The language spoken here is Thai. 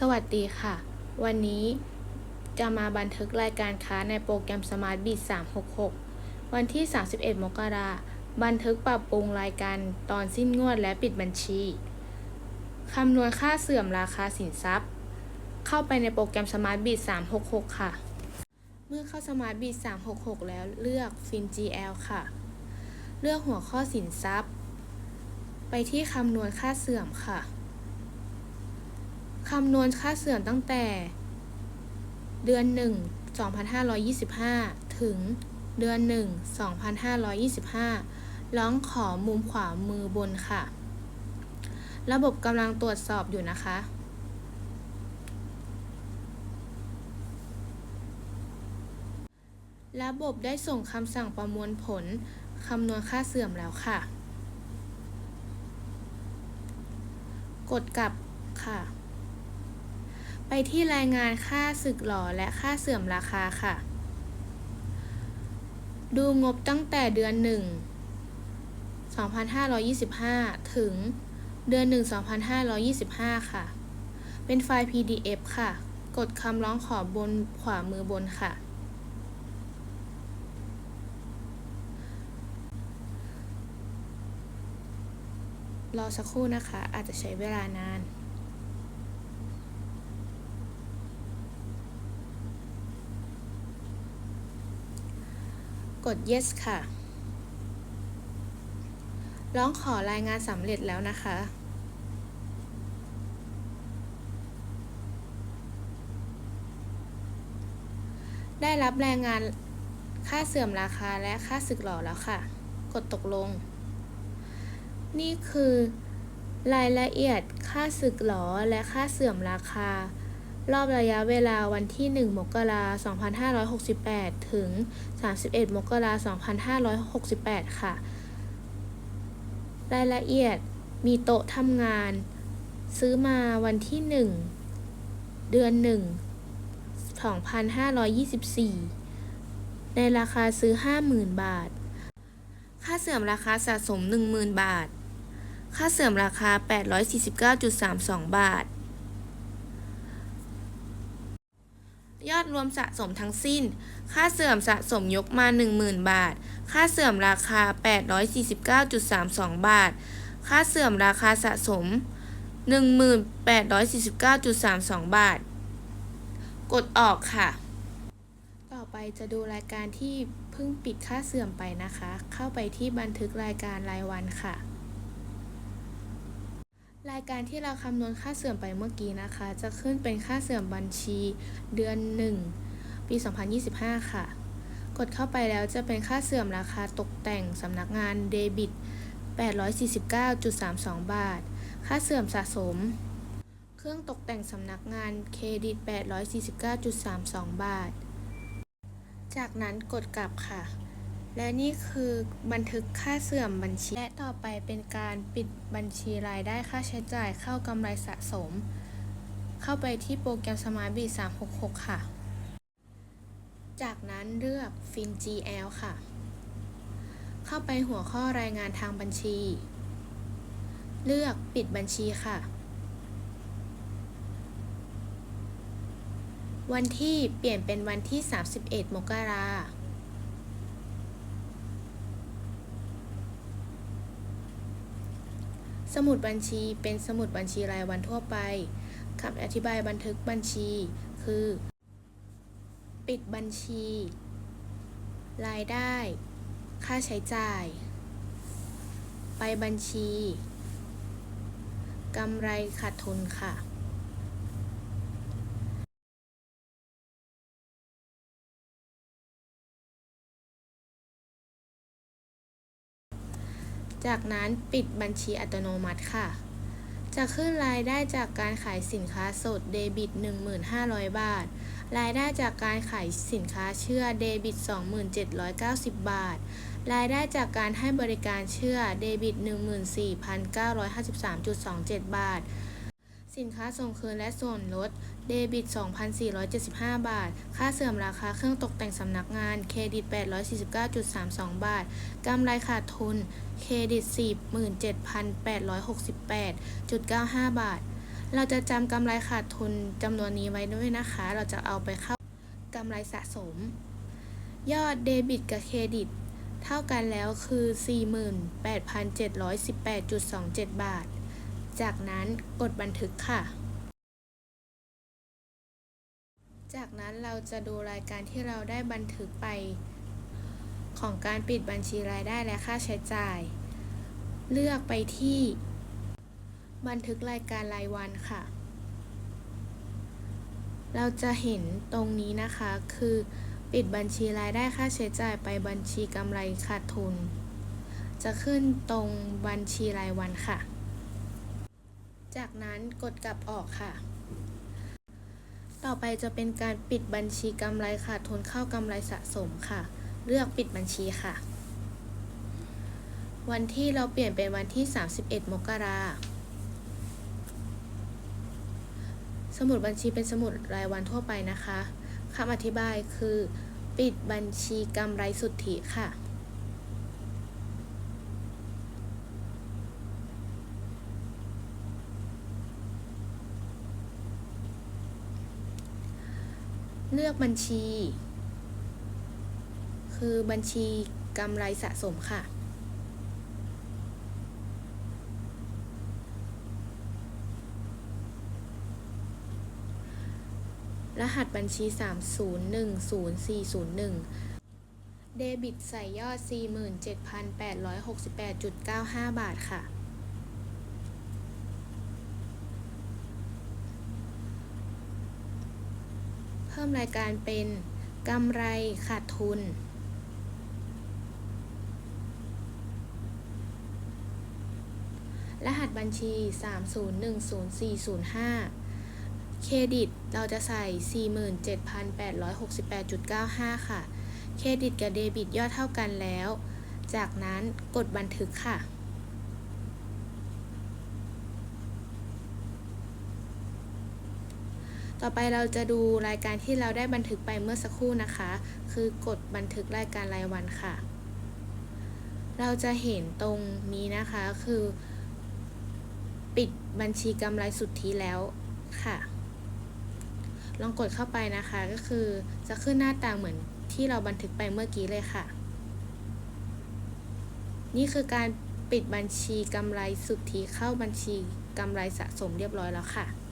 สวัสดีค่ะ วันนี้จะมาบันทึกรายการค้าในโปรแกรม Smart Bit 366 วันที่ 31 มกราบันทึกปรับปรุงรายการตอนสิ้นงวดและปิดบัญชี คำนวณค่าเสื่อมราคาสินทรัพย์ เข้าไปในโปรแกรม Smart Bit 366 ค่ะ เมื่อเข้า Smart Bit 366 แล้วเลือก FinGL ค่ะ เลือกหัวข้อสินทรัพย์ ไปที่คำนวณค่าเสื่อมค่ะ คำนวณค่าเสื่อมตั้งแต่ เดือน 1 2525 ถึงเดือน 1 2525 ร้องขอมุมขวามือบนค่ะ ระบบกำลังตรวจสอบอยู่นะคะระบบได้ส่งคำสั่งประมวลผล คำนวณค่าเสื่อมแล้วค่ะ กดกลับค่ะ ไปที่รายงานค่าสึกหรอและค่าเสื่อมราคาค่ะ ดูงบตั้งแต่เดือน 1 2525 ถึงเดือน 1 2525 ค่ะ เป็นไฟล์ PDF ค่ะ กดคำร้องขอบนขวามือบนค่ะ รอสักครู่นะคะ อาจจะใช้เวลานาน กด yes ค่ะ ร้องขอรายงานสำเร็จแล้วนะคะได้รับรายงานค่าเสื่อมราคาและค่าสึกหรอแล้วค่ะ กดตกลง นี่คือรายละเอียดค่าสึกหรอและค่าเสื่อมราคา รอบระยะเวลาวันที่ 1 มกราคม2568 ถึง 31 มกราคม2568 ค่ะ รายละเอียดมีโต๊ะทำงาน ซื้อมาวันที่ 1 เดือน 1 2524 ในราคาซื้อ 50,000 บาท ค่าเสื่อมราคาสะสม 10,000 บาท ค่าเสื่อมราคา 849.32 บาท ยอดรวมสะสมทั้งสิ้น ค่าเสื่อมสะสมยกมา 10,000 บาท ค่าเสื่อมราคา 849.32 บาท ค่าเสื่อมราคาสะสม 1849.32 บาท กดออกค่ะ ต่อไปจะดูรายการที่เพิ่งปิดค่าเสื่อมไปนะคะ เข้าไปที่บันทึกรายการรายวันค่ะ รายการที่เราคำนวณค่าเสื่อมไปเมื่อกี้นะคะ จะขึ้นเป็นค่าเสื่อมบัญชี เดือน 1 ปี 2025 ค่ะ กดเข้าไปแล้วจะเป็นค่าเสื่อมราคาตกแต่งสำนักงานเดบิต 849.32 บาท ค่าเสื่อมสะสม เครื่องตกแต่งสำนักงานเครดิต 849.32 บาท จากนั้นกดกลับค่ะ และนี่คือบันทึกค่าเสื่อมบัญชี และต่อไปเป็นการปิดบัญชีรายได้ค่าใช้จ่ายเข้ากำไรสะสม เข้าไปที่โปรแกรม Smart b 366 ค่ะ จากนั้นเลือก FinGL ค่ะ เข้าไปหัวข้อรายงานทางบัญชี เลือกปิดบัญชีค่ะ วันที่เปลี่ยนเป็นวันที่ 31 มกรา สมุดบัญชีเป็นสมุดบัญชีรายวันทั่วไปคำอธิบายบันทึกบัญชี คือ ปิดบัญชี รายได้ ค่าใช้จ่าย ไปบัญชี กำไรขาดทุนค่ะ จากนั้นปิดบัญชีอัตโนมัติค่ะ จะขึ้นรายได้จากการขายสินค้าสดเดบิต 1,500 บาท รายได้จากการขายสินค้าเชื่อเดบิต 2,790 บาท รายได้จากการให้บริการเชื่อเดบิต 14,953.27 บาท สินค้าส่งคืนและส่วนลด เดบิต 2,475 บาท ค่าเสื่อมราคาเครื่องตกแต่งสำนักงาน เครดิต 849.32 บาท กำไรขาดทุน เครดิต 47,868.95 บาท เราจะจำกำไรขาดทุนจำนวนนี้ไว้ด้วยนะคะ เราจะเอาไปเข้ากำไรสะสม ยอดเดบิตกับเครดิต เท่ากันแล้วคือ 48,718.27 บาท จากนั้นกดบันทึกค่ะ จากนั้นเราจะดูรายการที่เราได้บันทึกไป ของการปิดบัญชีรายได้และค่าใช้จ่าย เลือกไปที่ บันทึกรายการรายวันค่ะ เราจะเห็นตรงนี้นะคะคือปิดบัญชีรายได้ค่าใช้จ่ายไปบัญชีกำไรขาดทุน จะขึ้นตรงบัญชีรายวันค่ะ จากนั้นกดกลับออกค่ะ ต่อไปจะเป็นการปิดบัญชีกำไรขาดทุนเข้ากำไรสะสมค่ะ เลือกปิดบัญชีค่ะ วันที่เราเปลี่ยนเป็นวันที่ 31 มกราสมุดบัญชีเป็นสมุดรายวันทั่วไปนะคะคำอธิบายคือ ปิดบัญชีกำไรสุทธิค่ะ เลือกบัญชี คือบัญชีกำไรสะสมค่ะ รหัสบัญชี 3010401 เดบิตใส่ยอด 47,868.95 บาทค่ะ พิ่มรายการเป็นกำไรขาดทุน รหัสบัญชี 3010405เครดิตเราจะใส่ 47,868.95 ค่ะ เครดิตกับเดบิตยอดเท่ากันแล้ว จากนั้นกดบันทึกค่ะ ต่อไปเราจะดูรายการที่เราได้บันทึกไปเมื่อสักครู่นะคะ คือกดบันทึกรายการรายวันค่ะ เราจะเห็นตรงนี้นะคะคือ ปิดบัญชีกำไรสุทธิแล้วค่ะ ลองกดเข้าไปนะคะก็คือจะขึ้นหน้าต่างเหมือนที่เราบันทึกไปเมื่อกี้เลยค่ะ นี่คือการปิดบัญชีกำไรสุทธิเข้าบัญชีกำไรสะสมเรียบร้อยแล้วค่ะ